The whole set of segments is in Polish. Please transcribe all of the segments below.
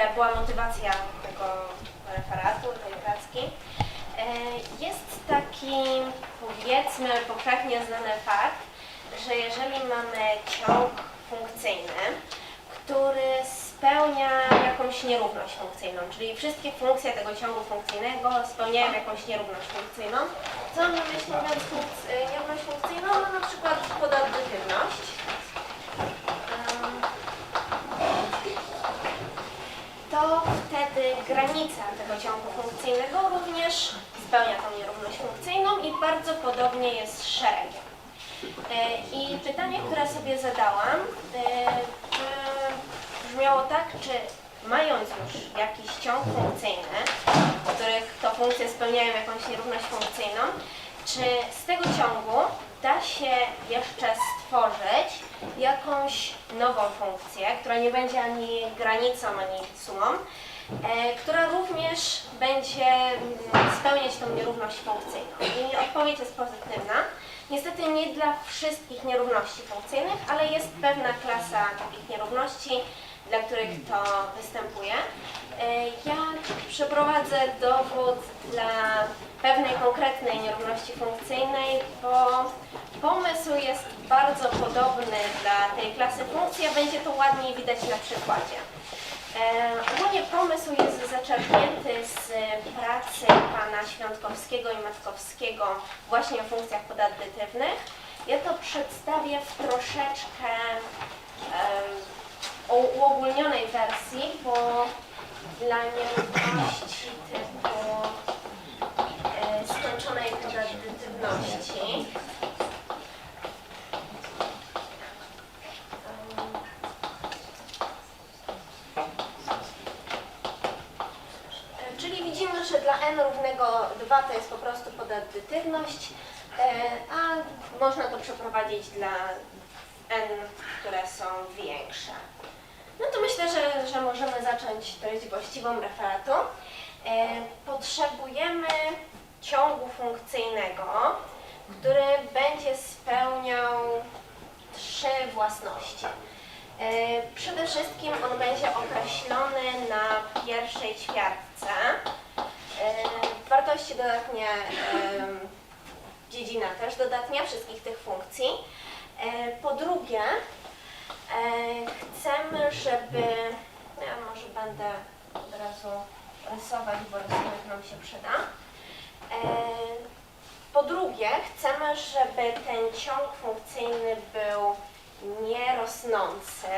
troszeczkę była motywacja tego referatu, tej pracki. E, Jest taki, powiedzmy, powszechnie znany fakt, że jeżeli mamy ciąg funkcyjny, który spełnia jakąś nierówność funkcyjną, czyli wszystkie funkcje tego ciągu funkcyjnego spełniają jakąś nierówność funkcyjną. Co mam na myśli mówiąc nierówność funkcyjną? No na przykład podatywność. To wtedy granica tego ciągu funkcyjnego również spełnia tą nierówność funkcyjną i bardzo podobnie jest z szeregiem. E, I pytanie, które sobie zadałam, e, to brzmiało tak, czy mając już jakiś ciąg funkcyjny, w których to funkcje spełniają jakąś nierówność funkcyjną, czy z tego ciągu da się jeszcze stworzyć jakąś nową funkcję, która nie będzie ani granicą, ani sumą, e, która również będzie mm, spełniać tą nierówność funkcyjną. I odpowiedź jest pozytywna. Niestety nie dla wszystkich nierówności funkcyjnych, ale jest pewna klasa takich nierówności, dla których to występuje. E, Ja przeprowadzę dowód dla pewnej konkretnej nierówności funkcyjnej, bo pomysł jest bardzo podobny dla tej klasy funkcji, a będzie to ładniej widać na przykładzie. E, Ogólnie pomysł jest zaczerpnięty z pracy pana Świątkowskiego i Matkowskiego właśnie o funkcjach podadytywnych. Ja to przedstawię w troszeczkę o uogólnionej wersji, bo dla nierówności typu e, skończonej podadytywności em, E, Czyli widzimy, że dla n równego 2 to jest po prostu podadytywność, e, a można to przeprowadzić dla n, które są większe. No to myślę, że, że możemy zacząć treść właściwą referatu. E, Potrzebujemy ciągu funkcyjnego, który będzie spełniał trzy własności. E, Przede wszystkim on będzie określony na pierwszej ćwiartce. Dodatnie, em, dziedzina też dodatnia wszystkich tych funkcji. E, Po drugie, e, chcemy, żeby, ja może będę od razu rysować, bo rysunek nam się przyda. E, Po drugie, chcemy, żeby ten ciąg funkcyjny był nierosnący.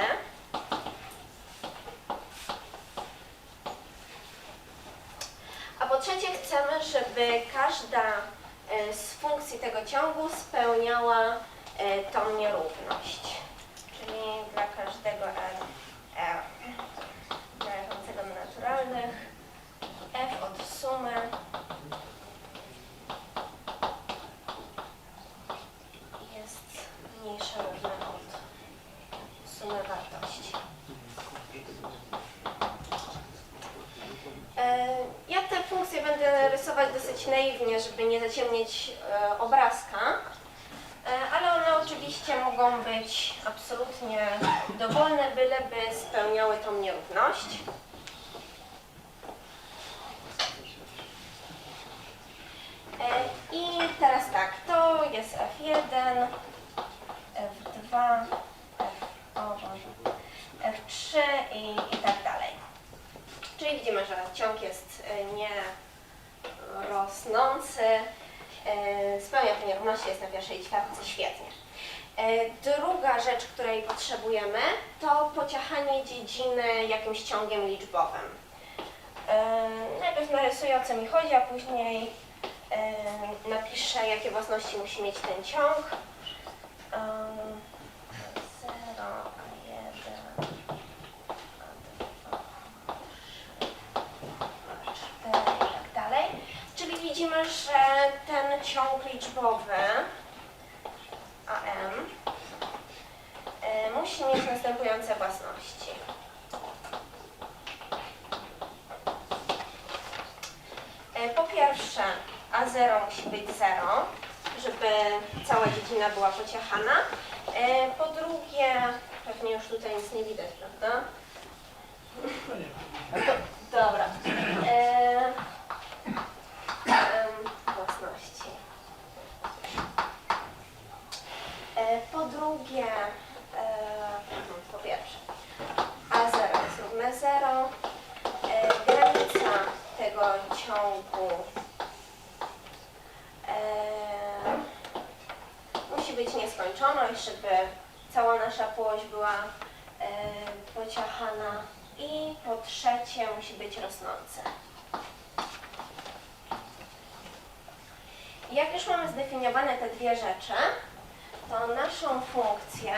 Po trzecie chcemy, żeby każda e, z funkcji tego ciągu spełniała e, tą nierówność. Czyli dla każdego f, f należącego do naturalnych f od sumy jest mniejsze równe od sumy wartości. E, Ja te funkcje będę rysować naiwnie, żeby nie zaciemnić e, obrazka, E, ale one oczywiście mogą być absolutnie dowolne, byleby spełniały tą nierówność. E, I teraz tak, to jest F1, F2, F, o Boże, F3 i, i tak dalej. Czyli widzimy, że ciąg jest nie rosnący, e, spełnia te nierówności, jest na pierwszej ćwiartce, świetnie. E, Druga rzecz, której potrzebujemy, to pociachanie dziedziny jakimś ciągiem liczbowym. E, Najpierw narysuję o co mi chodzi, a później napiszę jakie własności musi mieć ten ciąg. Em, 0, a 1, a 2, 4 i tak dalej. Czyli widzimy, że ten ciąg liczbowy AM e, musi mieć następujące własności. E, Po pierwsze, A0 musi być 0, żeby cała dziedzina była pociechana. E, Po drugie, pewnie już tutaj nic nie widać, prawda? No. Dobra. E, em, własności. E, po drugie, e, po pierwsze, A0 jest równe 0. E, granica tego ciągu e, musi być nieskończoność, żeby cała nasza płoć była pociachana i po trzecie musi być rosnące. Jak już mamy zdefiniowane te dwie rzeczy, to naszą funkcję,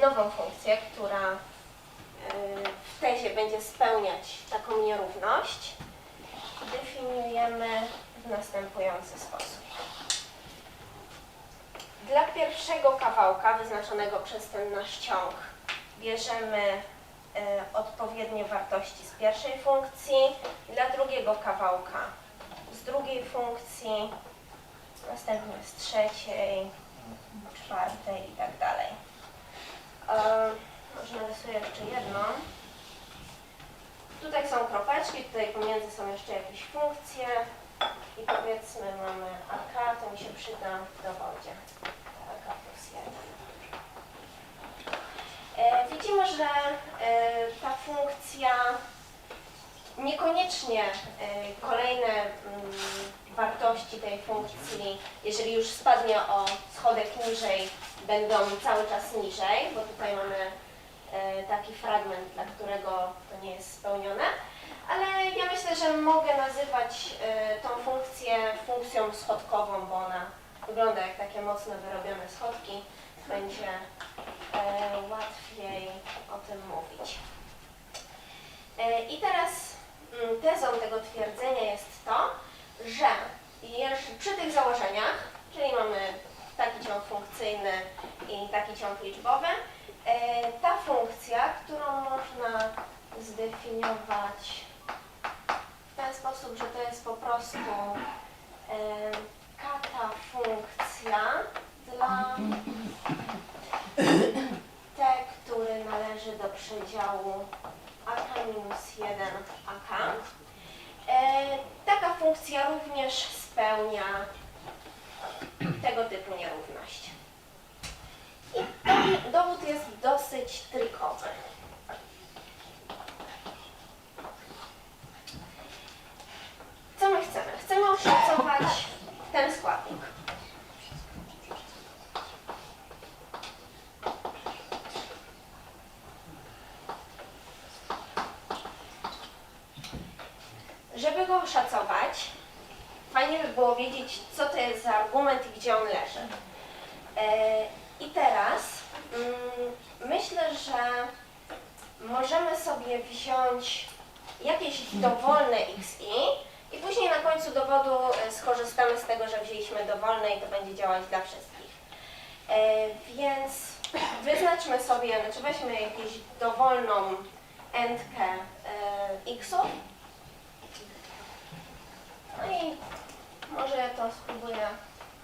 nową funkcję, która y, w tezie będzie spełniać taką nierówność, definiujemy w następujący sposób. Dla pierwszego kawałka wyznaczonego przez ten nasz ciąg bierzemy y, odpowiednie wartości z pierwszej funkcji, dla drugiego kawałka z drugiej funkcji, następnie z trzeciej, czwartej i tak dalej. E, Może narysuję jeszcze jedną. Tutaj są kropeczki, tutaj pomiędzy są jeszcze jakieś funkcje i powiedzmy mamy AK, to mi się przyda w dowodzie. AK plus 1. E, widzimy, że e, ta funkcja niekoniecznie e, kolejne mm, wartości tej funkcji, jeżeli już spadnie o schodek niżej, będą cały czas niżej, bo tutaj mamy e, taki fragment, dla którego to nie jest spełnione. Ale ja myślę, że mogę nazywać e, tą funkcję funkcją schodkową, bo ona wygląda jak takie mocno wyrobione schodki. Będzie łatwiej o tym mówić. I teraz tezą tego twierdzenia jest to, że przy tych założeniach, czyli mamy taki ciąg funkcyjny i taki ciąg liczbowy, e, ta funkcja, którą można zdefiniować w ten sposób, że to jest po prostu e, kata funkcja dla t, który należy do przedziału ak minus 1 ak. E, taka funkcja również spełnia tego typu nierówność. I dowód jest dosyć trikowy. Co my chcemy? Chcemy oszacować ten składnik. Żeby go oszacować, fajnie by było wiedzieć, co to jest za argument i gdzie on leży. E, I teraz mm, myślę, że możemy sobie wziąć jakieś dowolne xi i później na końcu dowodu e, skorzystamy z tego, że wzięliśmy dowolne i to będzie działać dla wszystkich. E, Więc wyznaczmy sobie, znaczy weźmy jakąś dowolną entkę e, xów no i może ja to spróbuję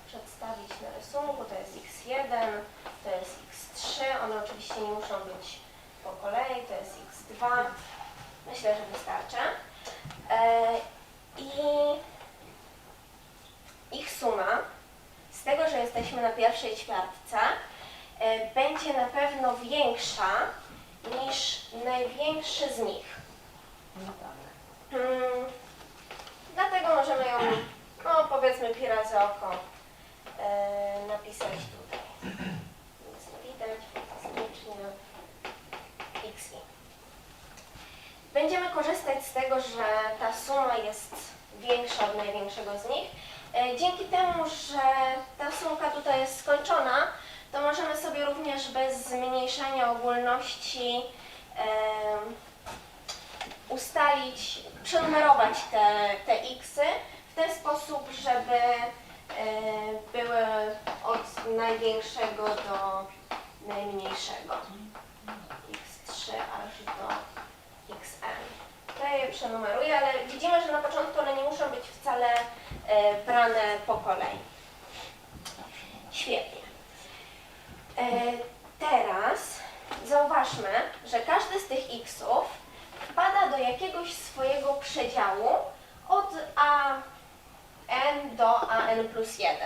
przedstawić na rysunku. To jest x1, to jest x3. One oczywiście nie muszą być po kolei. To jest x2. Myślę, że wystarczy. E, I ich suma z tego, że jesteśmy na pierwszej ćwiartce, e, będzie na pewno większa niż największy z nich. Hmm, Dlatego możemy ją, no powiedzmy pi razy oko, e, napisać tutaj. Nic nie widać, faktycznie xi. Będziemy korzystać z tego, że ta suma jest większa od największego z nich. E, dzięki temu, że ta sumka tutaj jest skończona, to możemy sobie również bez zmniejszania ogólności ustalić, przenumerować te, te xy w ten sposób, żeby e, były od największego do najmniejszego. x3 aż do xn. To je przenumeruję, ale widzimy, że na początku one nie muszą być wcale e, brane po kolei. Świetnie. E, teraz zauważmy, że każdy z tych xów wpada do jakiegoś swojego przedziału od a n do an plus 1.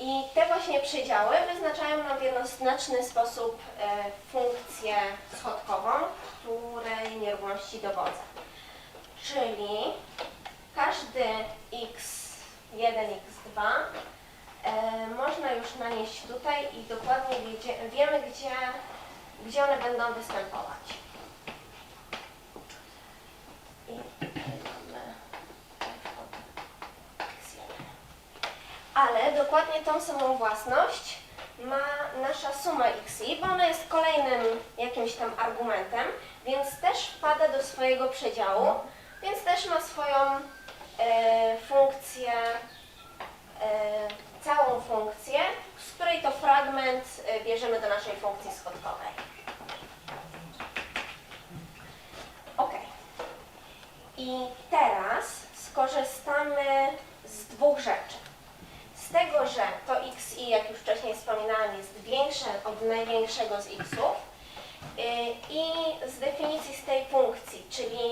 I te właśnie przedziały wyznaczają nam w jednoznaczny sposób e, funkcję schodkową, której nierówności dowodzę. Czyli każdy x1, x2 e, można już nanieść tutaj i dokładnie wiemy, gdzie, gdzie one będą występować. I tutaj mamy f od x1. Ale dokładnie tą samą własność ma nasza suma xi, bo ona jest kolejnym jakimś tam argumentem, więc też wpada do swojego przedziału, więc też ma swoją e, funkcję, e, całą funkcję, z której to fragment e, bierzemy do naszej funkcji schodkowej. Ok. I teraz skorzystamy z dwóch rzeczy. Z tego, że to xi, jak już wcześniej wspominałam, jest większe od największego z xów yy, i z definicji z tej funkcji, czyli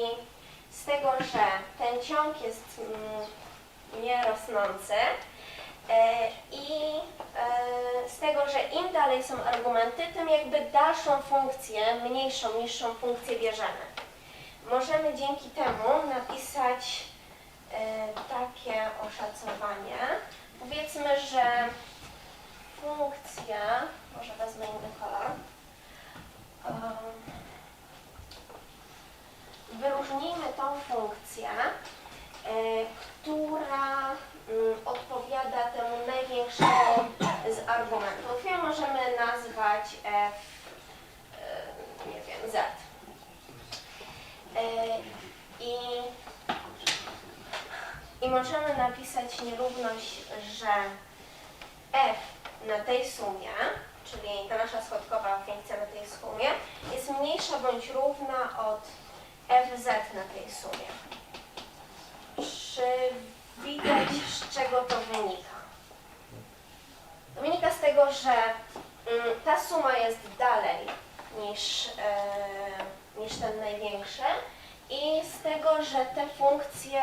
z tego, że ten ciąg jest mm, nierosnący yy, i yy, z tego, że im dalej są argumenty, tym jakby dalszą funkcję, mniejszą, niższą funkcję bierzemy. Możemy dzięki temu napisać takie oszacowanie. Powiedzmy, że funkcja, może wezmę inny kolor, wyróżnijmy tą funkcję, e, która mm, odpowiada temu największemu z argumentów. Ją możemy nazwać f, e, nie wiem, z. E, I i możemy napisać nierówność, że f na tej sumie, czyli ta nasza schodkowa funkcja na tej sumie, jest mniejsza bądź równa od fz na tej sumie. Czy widać, z czego to wynika? To wynika z tego, że mm, ta suma jest dalej niż, e, niż ten największy i z tego, że te funkcje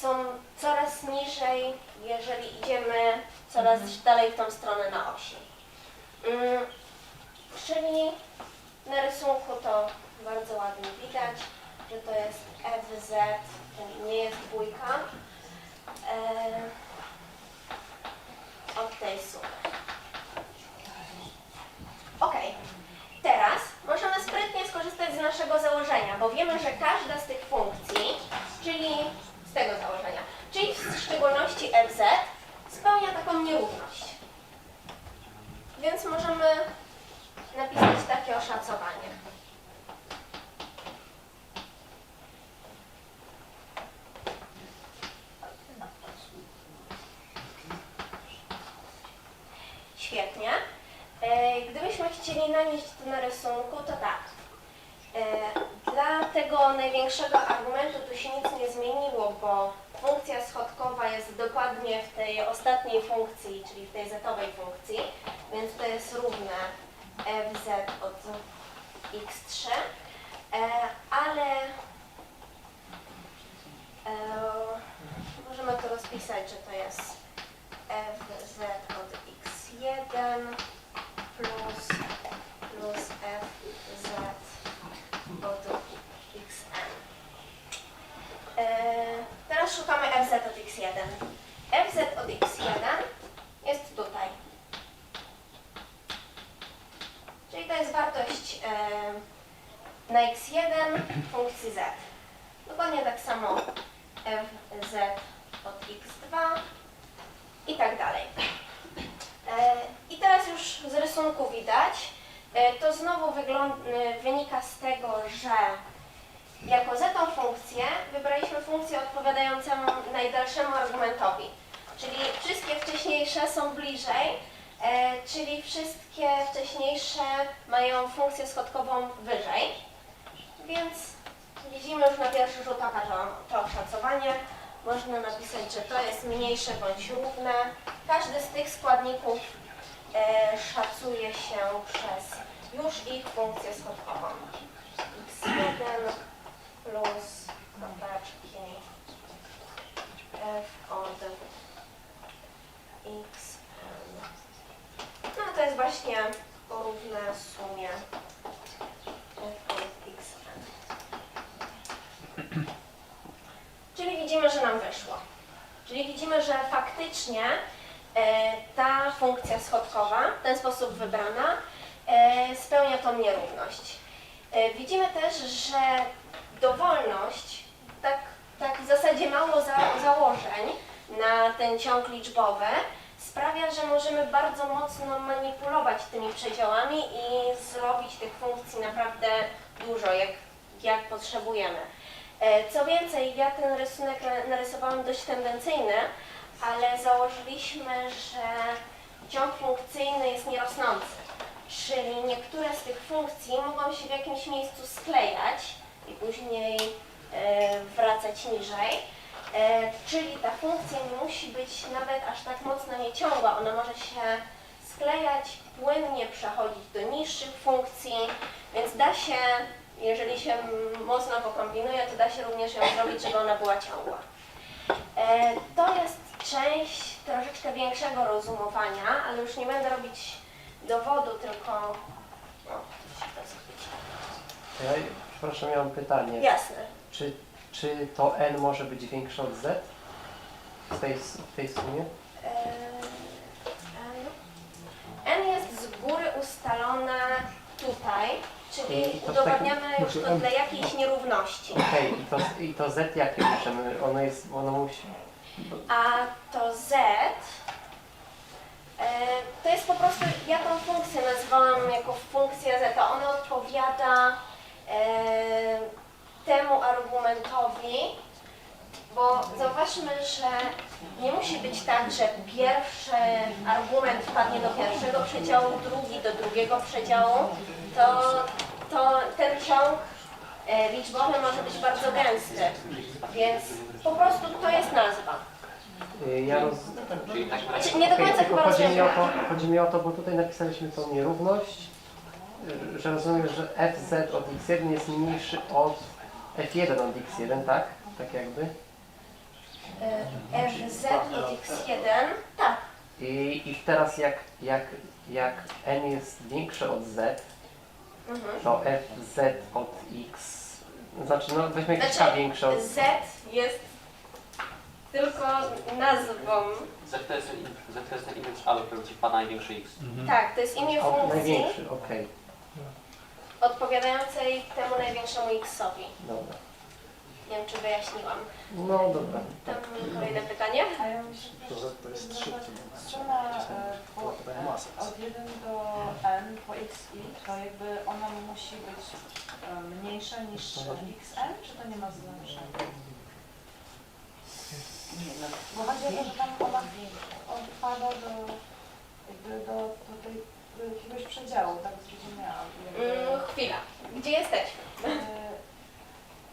są coraz niżej, jeżeli idziemy coraz dalej w tą stronę na osi. Mm, czyli na rysunku to bardzo ładnie widać, że to jest FZ, czyli nie jest dwójka, e, od tej sumy. Ok, teraz możemy sprytnie skorzystać z naszego założenia, bo wiemy, że każda z tych funkcji, czyli tego założenia, czyli w szczególności FZ, spełnia taką nierówność. Więc możemy napisać takie oszacowanie. Świetnie. E, Gdybyśmy chcieli nanieść to na rysunku, to tak. E, Dla tego największego argumentu tu się nic nie zmieniło, bo funkcja schodkowa jest dokładnie w tej ostatniej funkcji, czyli w tej zetowej funkcji, więc to jest równe fz od x3, E, ale e, możemy to rozpisać, że to jest fz od x1 plus, plus fz od xn. E, teraz szukamy fz od x1. fz od x1 jest tutaj. Czyli to jest wartość e, na x1 funkcji z. Dokładnie tak samo fz od x2 i tak dalej. E, I teraz już z rysunku widać, e, to znowu wynika z tego, że jako z tą funkcję wybraliśmy funkcję odpowiadającą najdalszemu argumentowi. Czyli wszystkie wcześniejsze są bliżej, e, czyli wszystkie wcześniejsze mają funkcję schodkową wyżej. Więc widzimy już na pierwszy rzut oka to, to oszacowanie. Można napisać, że to jest mniejsze bądź równe. Każdy z tych składników e, szacuje się przez już ich funkcję schodkową. x1 plus kropeczki f od x. No to jest właśnie porówne sumie f od xn. Czyli widzimy, że nam wyszło. Czyli widzimy, że faktycznie e, ta funkcja schodkowa, ten sposób wybrana, e, spełnia tą nierówność. E, widzimy też, że dowolność, tak, tak w zasadzie mało za, założeń na ten ciąg liczbowy, sprawia, że możemy bardzo mocno manipulować tymi przedziałami i zrobić tych funkcji naprawdę dużo, jak, jak potrzebujemy. E, Co więcej, ja ten rysunek na- narysowałam dość tendencyjny, ale założyliśmy, że ciąg funkcyjny jest nierosnący. Czyli niektóre z tych funkcji mogą się w jakimś miejscu sklejać i później e, wracać niżej. E, czyli ta funkcja nie musi być nawet aż tak mocno nieciągła. Ona może się sklejać, płynnie przechodzić do niższych funkcji, więc da się, jeżeli się mocno pokombinuje, to da się również ją zrobić, żeby ona była ciągła. E, To jest część troszeczkę większego rozumowania, ale już nie będę robić dowodu, tylko... O, to się to schwyci. Przepraszam, ja mam pytanie. Jasne. Czy, czy to n może być większe od z w tej, w tej sumie? E, N. N jest z góry ustalone tutaj, czyli I to udowadniamy takim- już to dla jakiejś nierówności. Okej, i, to, i to z jakie piszemy? Ono jest, ono musi... A to Z e, to jest po prostu, ja tą funkcję nazwałam jako funkcja Z, a ona odpowiada temu argumentowi, bo zauważmy, że nie musi być tak, że pierwszy argument wpadnie do pierwszego przedziału, drugi do drugiego przedziału, to, to ten ciąg e, liczbowy może być bardzo gęsty, więc po prostu to jest nazwa. y, Ja roz... Znaczy, nie do końca tylko chyba chodzi mi, o rozumiem. to, chodzi mi o to, bo tutaj napisaliśmy tą nierówność, że rozumiem, że fz od x1 jest mniejszy od f1 od x1, tak? Tak jakby. E, FZ od x1, tak, I, i teraz jak, jak, jak n jest większe od z, mhm. to fz od x, znaczy no weźmy jakieś Znaczy, k większe od... Z jest tylko nazwą. Z to jest, Z to jest ten image A, do którego ci wpada największy X. Tak, to jest imię od funkcji największy, okej, odpowiadającej temu największemu x-owi. dobra. Nie wiem, czy wyjaśniłam. No dobra. Tam kolejne pytanie? A ja myślę, To jest 3. strona e, po, masę. e, od 1 do n po xi, to jakby ona musi być e, mniejsza niż xn, czy to nie ma znaczenia? Bo chodzi o to, że tam ona odpada do, jakby do, do tej, do jakiegoś przedziału, tak zrozumiałam. Jakby, Mm, chwila. Gdzie jesteśmy? e,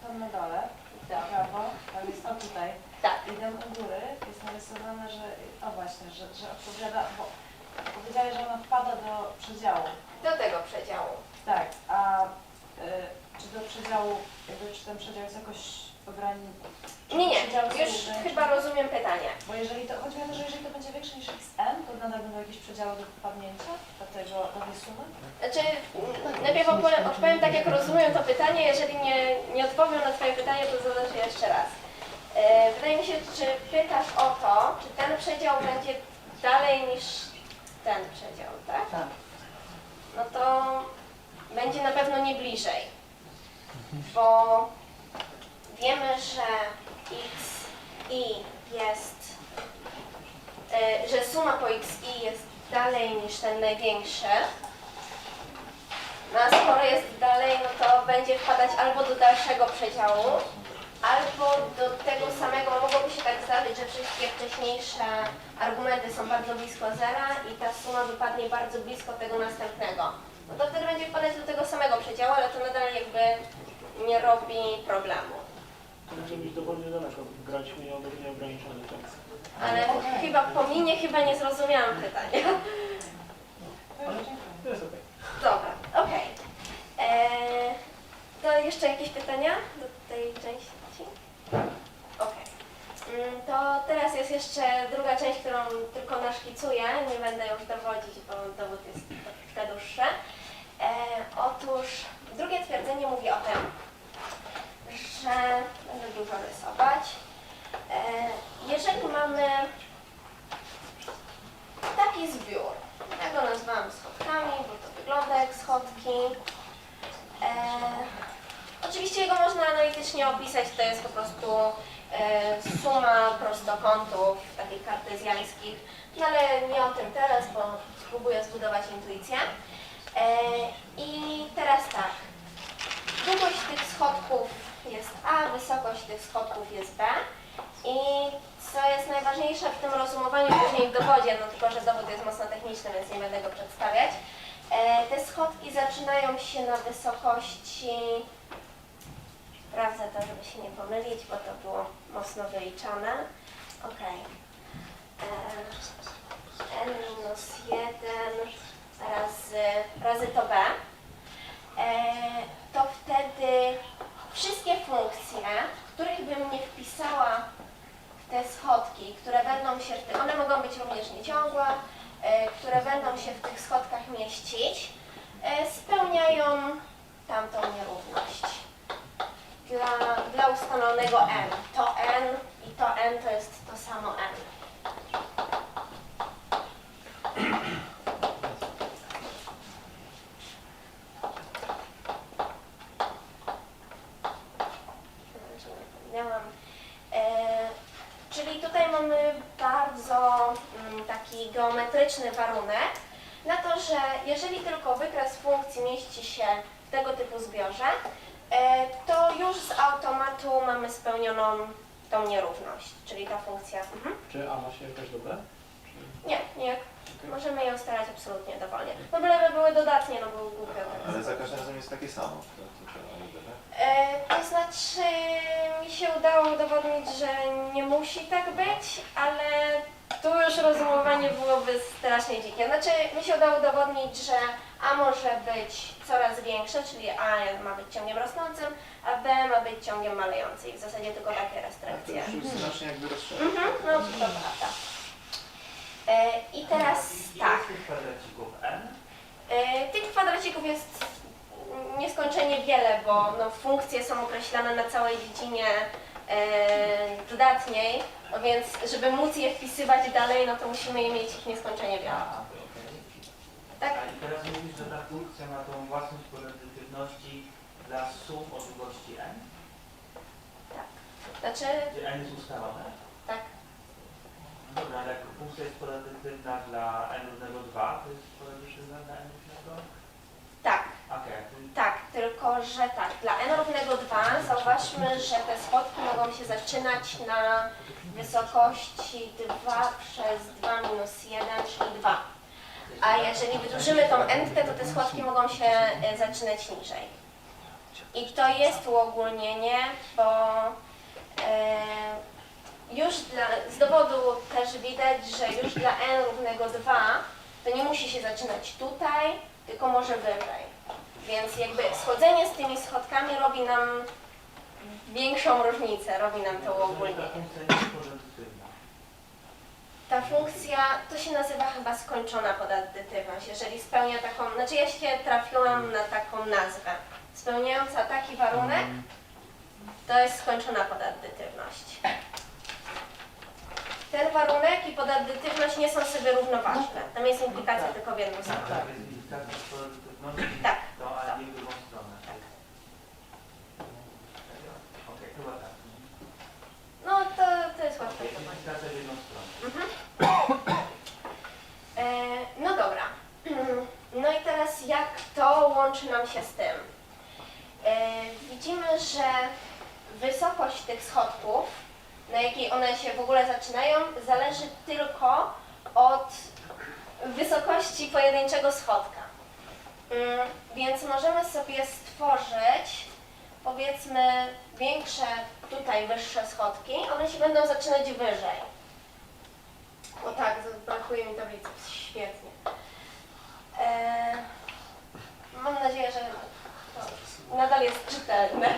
tam na dole, w prawo, tam jest o tutaj. Tak. I tam u góry jest narysowane, że, o właśnie, że, że odpowiada, bo powiedziałeś, że ona wpada do przedziału. Do tego przedziału. Tak, a y, czy do przedziału, jakby, czy ten przedział jest jakoś ograniczony? Nie, nie, już chyba rozumiem pytanie. Bo jeżeli to, chodzi mi o to, że jeżeli to będzie większe niż xn, to nadal będą jakieś przedziały do wpadnięcia do tego, do tej sumy? Znaczy, najpierw opowiem, odpowiem tak, jak rozumiem to pytanie. Jeżeli nie, nie odpowiem na Twoje pytanie, to zadam je jeszcze raz. E, Wydaje mi się, czy pytasz o to, czy ten przedział będzie dalej niż ten przedział, tak? Tak. No to będzie na pewno nie bliżej, bo wiemy, że x i jest, e, że suma po x i jest dalej niż ten największy. No a skoro jest dalej, no to będzie wpadać albo do dalszego przedziału, albo do tego samego, mogłoby się tak zdarzyć, że wszystkie wcześniejsze argumenty są bardzo blisko zera i ta suma wypadnie bardzo blisko tego następnego. No to wtedy będzie wpadać do tego samego przedziału, ale to nadal jakby nie robi problemu. Chcę być dowolnie daleko. Grać mi miał nieograniczony czas. Ale chyba po minie chyba nie zrozumiałam pytania. To jest okej. Dobra, okej. E, to jeszcze jakieś pytania do tej części? Okej. Mm, to teraz jest jeszcze druga część, którą tylko naszkicuję. Nie będę już dowodzić, bo dowód jest troszkę dłuższy. E, otóż drugie twierdzenie mówi wysokości Sprawdzę to, żeby się nie pomylić, bo to było mocno wyliczane. Ok. n minus 1 razy, razy to b. E, to wtedy wszystkie funkcje, których bym nie wpisała w te schodki, które będą się, one mogą być również nieciągłe, e, które będą się w tych schodkach mieścić, e, spełniają tamtą nierówność dla, dla ustalonego n. To n i to n to jest to samo n. E, mm, geometryczny warunek na to, że jeżeli tylko wykres funkcji mieści się tego typu zbiorze, e, to już z automatu mamy spełnioną tą nierówność, czyli ta funkcja. Mhm. Czy A ma się jakoś do B? Nie, nie. Możemy ją ustalać absolutnie dowolnie. No byleby były dodatnie, no bo głupio tak Ale za każdym razem jest takie samo. To, dobra. E, to znaczy, mi się udało udowodnić, że nie musi tak być, ale tu już rozumowanie byłoby strasznie dzikie. Znaczy, mi się udało udowodnić, że A może być coraz większe, czyli A ma być ciągiem rosnącym, a B ma być ciągiem malejącym. I w zasadzie tylko takie to restrykcje. już znacznie jakby rozszerza. Mhm, no to prawda. E, I teraz tak. Ile jest tych kwadracików n? E, Tych kwadracików jest nieskończenie wiele, bo no, funkcje są określane na całej dziedzinie e, dodatniej, no więc żeby móc je wpisywać dalej, no to musimy je mieć ich nieskończenie wiele. Tak? A i teraz mówisz, że ta funkcja ma tą własność pozytywności dla sum o długości n? Znaczy, Gdzie n jest ustalone? tak, No dobra, ale jak funkcja jest pozytywna dla n równego 2, to jest pozytywna dla n równego? tak, czyli tak, tylko że tak, dla n równego 2 zauważmy, że te schodki mogą się zaczynać na wysokości 2 przez 2 minus 1, czyli 2. A jeżeli wydłużymy tą n, to te schodki mogą się e, zaczynać niżej. I to jest uogólnienie, bo e, już dla, z dowodu też widać, że już dla n równego 2 to nie musi się zaczynać tutaj, tylko może wyżej. Więc jakby schodzenie z tymi schodkami robi nam większą różnicę, robi nam to uogólnienie. funkcja nie jest pozytywna. Ta funkcja to się nazywa chyba skończona podadytywność, jeżeli spełnia taką, znaczy ja się trafiłam na taką nazwę. Spełniająca taki warunek, to jest skończona podadytywność. Ten warunek i podadytywność nie są sobie równoważne. Tam jest implikacja tylko w jedną stronę. Tak, jest implikacja Tak. to ale nie w drugą stronę. Okej, chyba tak. No to, to jest łatwe zobaczyć. implikacja w jedną stronę. E, no dobra. No i jak to łączy nam się z tym? E, widzimy, że wysokość tych schodków, na jakiej one się w ogóle zaczynają, zależy tylko od wysokości pojedynczego schodka. Mm, Więc możemy sobie stworzyć powiedzmy większe, tutaj wyższe schodki, one się będą zaczynać wyżej. O tak, brakuje mi tablicy. Świetnie. E, mam nadzieję, że to nadal jest czytelne.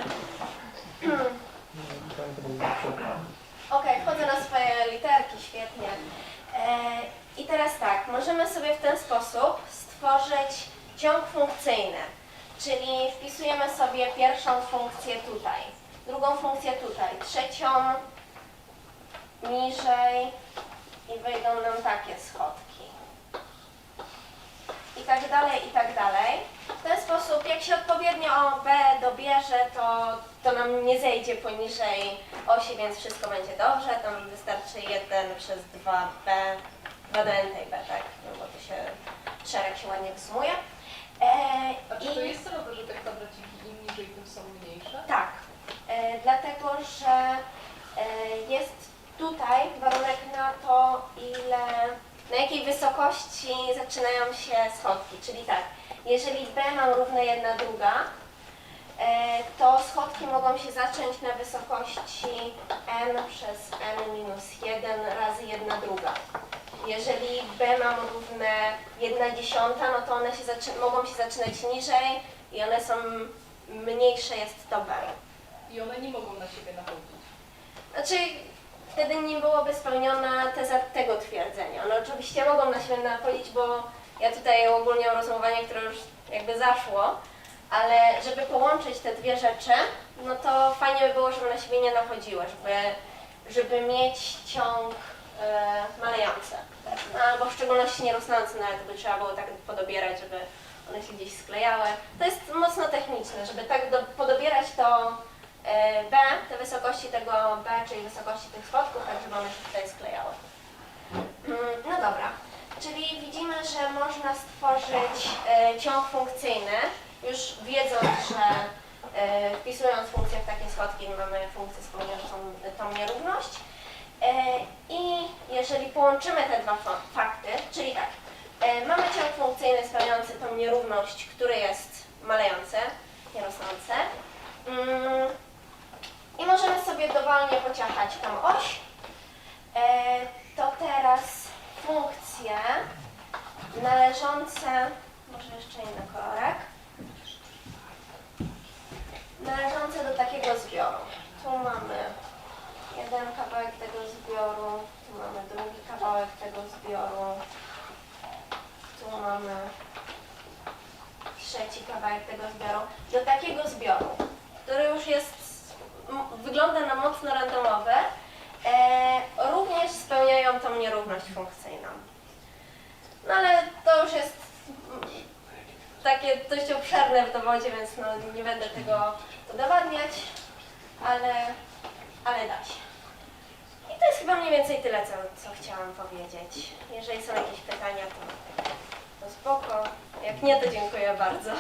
Okej, wchodzę na swoje literki, świetnie. E, I teraz tak, możemy sobie w ten sposób stworzyć ciąg funkcyjny, czyli wpisujemy sobie pierwszą funkcję tutaj, drugą funkcję tutaj, trzecią niżej i wyjdą nam takie schodki. I tak dalej, i tak dalej. W ten sposób, jak się odpowiednio B dobierze, to, to nam nie zejdzie poniżej osi, więc wszystko będzie dobrze. Tam wystarczy 1 przez 2B, 2 do n tej B, tak? No bo to się, szereg się ładnie wysumuje. E, A czy to i- jest celowe, że te kwadraciki im niżej, tym są mniejsze? tak, e, dlatego że e, jest tutaj warunek na to, ile, na jakiej wysokości zaczynają się schodki. Czyli tak, jeżeli B mam równe jedna druga, e, to schodki mogą się zacząć na wysokości n przez n minus 1 razy jedna druga. Jeżeli B mam równe 1 dziesiąta, no to one się mogą się zaczynać niżej i one są mniejsze jest to B. I one nie mogą na siebie nachodzić. Znaczy, wtedy nie byłoby spełniona teza tego twierdzenia. One oczywiście mogą na siebie nachodzić, bo ja tutaj ogólnie rozumowanie, które już jakby zaszło, ale żeby połączyć te dwie rzeczy, no to fajnie by było, żeby na siebie nie nachodziły, żeby, żeby mieć ciąg e, malejący. No, albo w szczególności nierosnący, nawet by trzeba było tak podobierać, żeby one się gdzieś sklejały. To jest mocno techniczne, żeby tak do, podobierać to B, te wysokości tego B, czyli wysokości tych schodków, tak one się tutaj sklejały. Mm, No dobra, czyli widzimy, że można stworzyć e, ciąg funkcyjny, już wiedząc, że e, wpisując funkcję w takie schodki mamy funkcję spełniającą tą nierówność. E, I jeżeli połączymy te dwa fa- fakty, czyli tak, e, mamy ciąg funkcyjny spełniający tą nierówność, który jest malejący, nierosnący. I możemy sobie dowolnie pociachać tą oś. E, to teraz funkcje należące, może jeszcze inny kolorek, należące do takiego zbioru. Tu mamy jeden kawałek tego zbioru, tu mamy drugi kawałek tego zbioru, tu mamy trzeci kawałek tego zbioru. Do takiego zbioru, który już jest, wygląda na mocno randomowy, e, również spełniają tą nierówność funkcyjną. No ale to już jest takie dość obszerne w dowodzie, więc no, nie będę tego udowadniać, ale, ale da się. I to jest chyba mniej więcej tyle, co, co chciałam powiedzieć. Jeżeli są jakieś pytania, to, to spoko. Jak nie, to dziękuję bardzo.